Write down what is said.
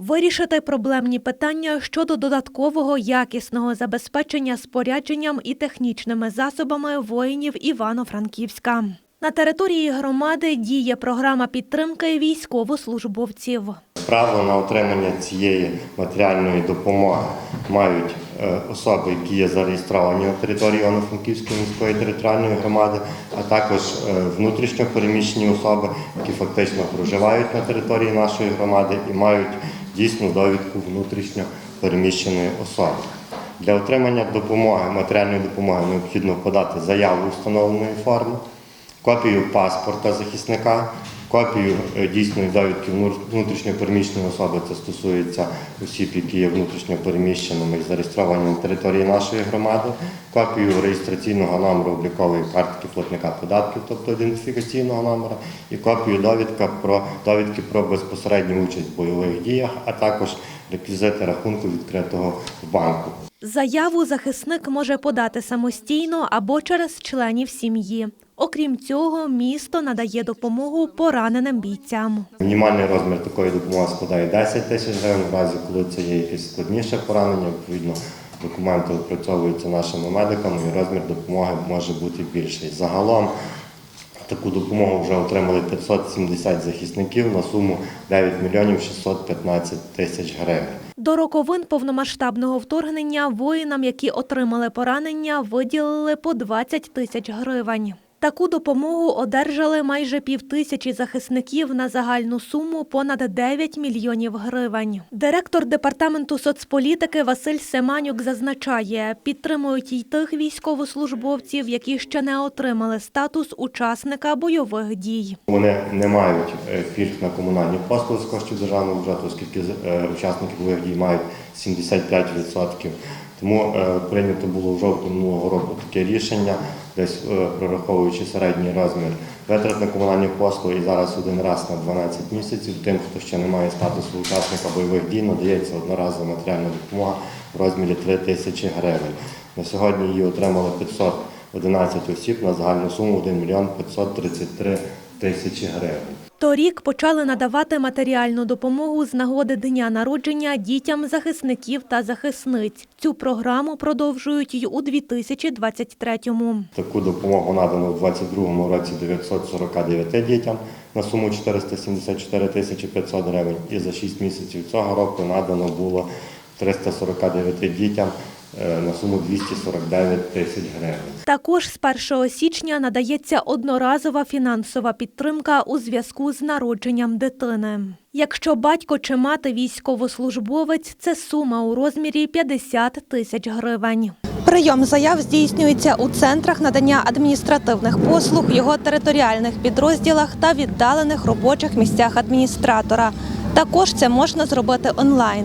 Вирішити проблемні питання щодо додаткового якісного забезпечення спорядженням і технічними засобами воїнів Івано-Франківська. На території громади діє програма підтримки військовослужбовців. Право на отримання цієї матеріальної допомоги мають е, особи, які є зареєстровані на території Івано-Франківської міської територіальної громади, а також е, внутрішньо переміщені особи, які фактично проживають на території нашої громади і мають дійсну довідку внутрішньо переміщеної особи. Для отримання допомоги, матеріальної допомоги необхідно подати заяву установленої форми, копію паспорта захисника, копію е, дійсної довідки внур- внутрішньо переміщеної особи. Це стосується осіб, які є внутрішньо переміщеними і зареєстровані на території нашої громади, копію реєстраційного номеру облікової картки платника податків, тобто ідентифікаційного номера, і копію довідка про довідки про безпосередню участь в бойових діях, а також реквізити рахунку відкритого в банку. Заяву захисник може подати самостійно або через членів сім'ї. Окрім цього, місто надає допомогу пораненим бійцям. Мінімальний розмір такої допомоги складає 10 тисяч гривень. В разі, коли це є якесь складніше поранення, відповідно документи опрацьовуються нашими медиками, і розмір допомоги може бути більший. Загалом таку допомогу вже отримали 570 захисників на суму 9 мільйонів 615 тисяч гривень. До роковин повномасштабного вторгнення воїнам, які отримали поранення, виділили по 20 тисяч гривень. Таку допомогу одержали майже півтисячі захисників на загальну суму понад 9 мільйонів гривень. Директор департаменту соцполітики Василь Семанюк зазначає, підтримують й тих військовослужбовців, які ще не отримали статус учасника бойових дій. Вони не мають е, пільг на комунальні послуги з коштів державного бюджету, оскільки е, учасники бойових дій мають 75%. Тому е, прийнято було в жовтні минулого року таке рішення, десь е, прораховуючи середній розмір витрат на комунальні послуги, і зараз один раз на 12 місяців тим, хто ще не має статусу учасника бойових дій, надається одноразова матеріальна допомога в розмірі 3 тисячі гривень. На сьогодні її отримали 511 осіб на загальну суму 1 мільйон 533 тисячі гривень. Торік почали надавати матеріальну допомогу з нагоди дня народження дітям захисників та захисниць. Цю програму продовжують й у 2023-му. Таку допомогу надано у 2022 році 949 дітям на суму 474 тисячі 500 гривень. І за 6 місяців цього року надано було 349 дітям на суму 249 тисяч гривень. Також з 1 січня надається одноразова фінансова підтримка у зв'язку з народженням дитини. Якщо батько чи мати військовослужбовець, це сума у розмірі 50 тисяч гривень. Прийом заяв здійснюється у центрах надання адміністративних послуг, його територіальних підрозділах та віддалених робочих місцях адміністратора. Також це можна зробити онлайн.